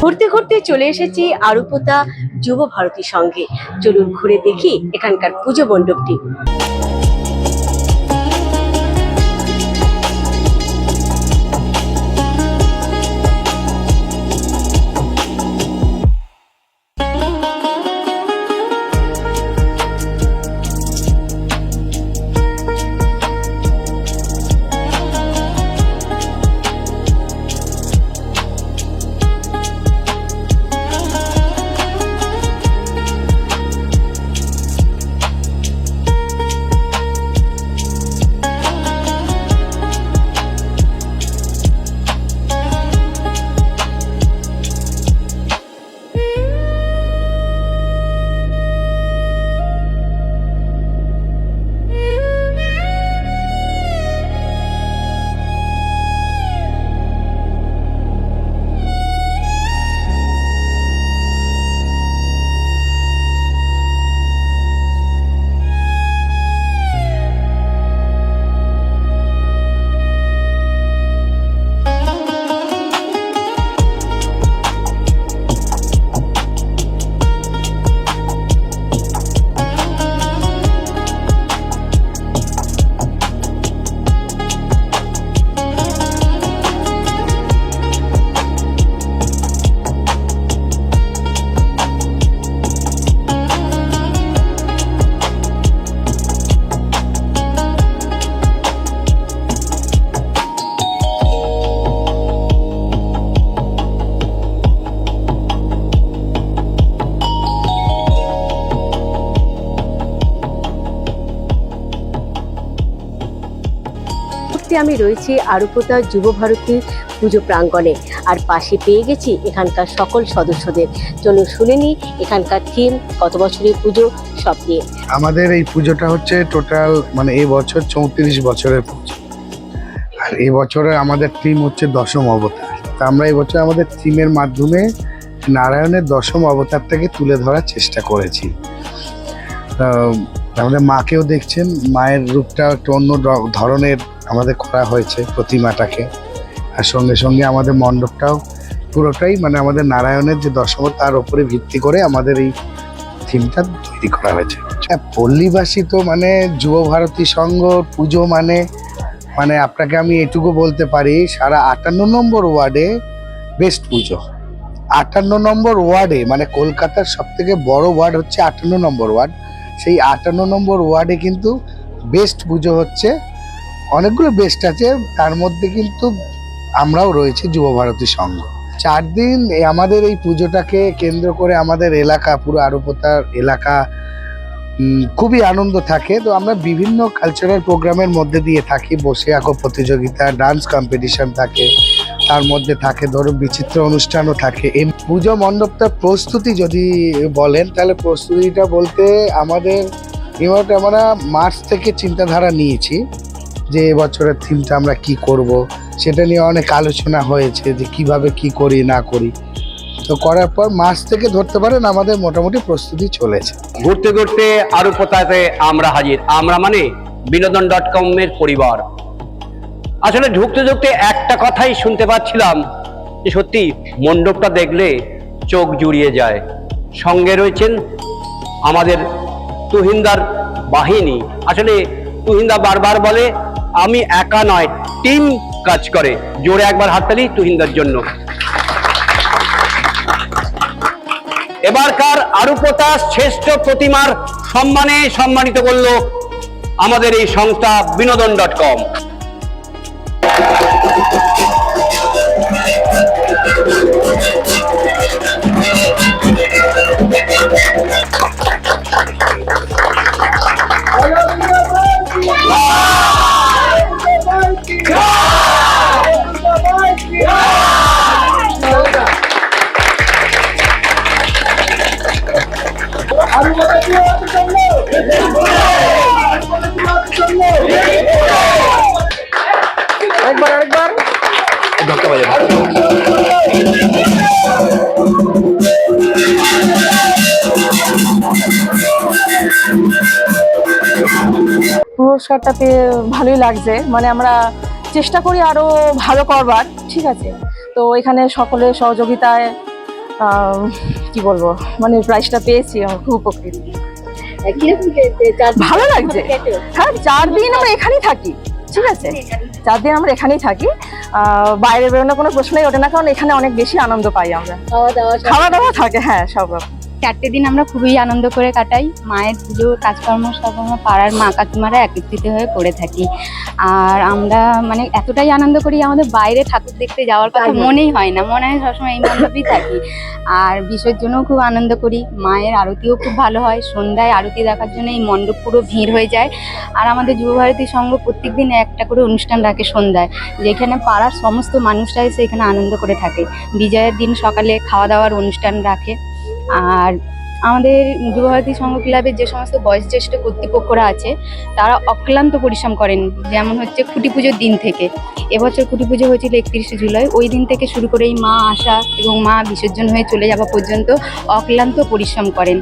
ঘুরতে ঘুরতে চলে এসেছি আরুপতা যুব ভারতী সঙ্গে। চলুন ঘুরে দেখি এখানকার পুজো মণ্ডপটি। মুহূর্তে আমি রয়েছি আরুপোতা যুব ভারতী পুজো প্রাঙ্গণে। আর পাশে পেয়ে গেছি এখানকার সকল সদস্যদের। চলুন শুনে নিই এখানকার থিম, কত বছরের পুজো, সব নিয়ে। আমাদের এই পুজোটা হচ্ছে টোটাল মানে এই বছর চৌত্রিশ বছরের পুজো। আর এই বছরে আমাদের থিম হচ্ছে দশম অবতার। তা আমরা এই বছর আমাদের থিমের মাধ্যমে নারায়ণের দশম অবতারটাকে তুলে ধরার চেষ্টা করেছি। আমাদের মাকেও দেখছেন, মায়ের রূপটা একটু অন্য ধরনের আমাদের করা হয়েছে প্রতিমাটাকে। আর সঙ্গে সঙ্গে আমাদের মণ্ডপটাও পুরোটাই মানে আমাদের নারায়ণের যে দশম তার উপরে ভিত্তি করে আমাদের এই থিমটা তৈরি করা হয়েছে। হ্যাঁ পল্লীবাসী তো মানে যুব ভারতী সংঘ পুজো মানে মানে আপনাকে আমি এটুকু বলতে পারি, সারা আটান্ন নম্বর ওয়ার্ডে বেস্ট পুজো। আটান্ন নম্বর ওয়ার্ডে মানে কলকাতার সব থেকে বড় ওয়ার্ড হচ্ছে আটান্ন নম্বর ওয়ার্ড। সেই আটান্ন নম্বর ওয়ার্ডে কিন্তু বেস্ট পুজো হচ্ছে। অনেকগুলো বেস্ট আছে, তার মধ্যে কিন্তু আমরাও রয়েছি যুব ভারতী সংঘ। চার দিন আমাদের এই পুজোটাকে কেন্দ্র করে আমাদের এলাকা, পুরো আরোপতার এলাকা খুবই আনন্দ থাকে। তো আমরা বিভিন্ন কালচারাল প্রোগ্রামের মধ্যে দিয়ে থাকি, বসে আঁকো প্রতিযোগিতা ডান্স কম্পিটিশন থাকে। তার মধ্যে থাকে, ধরুন বিচিত্র অনুষ্ঠানও থাকে। এই পুজো মণ্ডপটার প্রস্তুতি যদি বলেন, তাহলে প্রস্তুতিটা বলতে আমাদের এবার আমরা মার্চ থেকে চিন্তাধারা নিয়েছি যে এবছরের থিমটা আমরা কি করব। সেটা নিয়ে অনেক আলোচনা হয়েছে যে কীভাবে কি করি, না করি। তো করার পর মাস থেকে ধরতে পারেন আমাদের মোটামুটি প্রস্তুতি চলেছে। ঘুরতে ঘুরতে আরও কোথাতে আমরা হাজির। আমরা মানে বিনোদন ডট কম এর পরিবার। আসলে ঢুকতে ঢুকতে একটা কথাই শুনতে পাচ্ছিলাম, যে সত্যি মণ্ডপটা দেখলে চোখ জুড়িয়ে যায়। সঙ্গে রয়েছেন আমাদের তুহিন্দার বাহিনী। আসলে তুহিন্দা বারবার বলে, আমি একা নয়, টিম কাজ করে। জোরে একবার হাততালি তুহিন্দার জন্য। এবারকার আরুপতা শ্রেষ্ঠ প্রতিমার সম্মানে সম্মানিত করল আমাদের এই সংস্থা বিনোদন ডট কম। একবার একবার ঢক্কা বাজার পুরস্কারটা পেয়ে ভালোই লাগছে। মানে আমরা চেষ্টা করি আরও ভালো করবার ঠিক আছে? তো এখানে সকলের সহযোগিতায় কি বলব? মানে প্রাইজটা পেয়েছি আমার খুব উপকৃত। ভালো লাগছে। হ্যাঁ চার দিন আমরা এখানেই থাকি ঠিক আছে? চার দিন আমরা এখানেই থাকি। বাইরে বেরোনোর কোনো প্রশ্নই ওঠে না কারণ এখানে অনেক বেশি আনন্দ পাই আমরা। খাওয়া দাওয়া থাকে হ্যাঁ সব রকম। চারটে দিন আমরা খুবই আনন্দ করে কাটাই। মায়ের পুজো কাজকর্ম সব আমরা পাড়ার মা কাকিমারা একত্রিত হয়ে করে থাকি। আর আমরা মানে এতটাই আনন্দ করি আমাদের বাইরে ঠাকুর দেখতে যাওয়ার কথা মনেই হয় না। মনে হয় সবসময় এই মণ্ডপেই থাকি। আর বিসর্জনও খুব আনন্দ করি। মায়ের আরতিও খুব ভালো হয়। সন্ধ্যায় আরতি দেখার জন্য এই মণ্ডপ পুরো ভিড় হয়ে যায়। আর আমাদের যুবভারতী সংঘ প্রত্যেক দিন একটা করে অনুষ্ঠান রাখে সন্ধ্যায়। যেখানে পাড়ার সমস্ত মানুষরা এসে এখানে আনন্দ করে থাকে। বিজয়ের দিন সকালে খাওয়া দাওয়ার অনুষ্ঠান রাখে। আর আমাদের যুবভারতী সংঘ ক্লাবের যে সমস্ত বয়োজ্যেষ্ঠ কর্তৃপক্ষরা আছে, তারা অক্লান্ত পরিশ্রম করেন, যেমন হচ্ছে খুঁটি পুজোর দিন থেকে। এবছর খুঁটি পুজো হয়েছিল একত্রিশে জুলাই। ওই দিন থেকে শুরু করেই মা আসা এবং মা বিসর্জন হয়ে চলে যাওয়া পর্যন্ত অক্লান্ত পরিশ্রম করেন।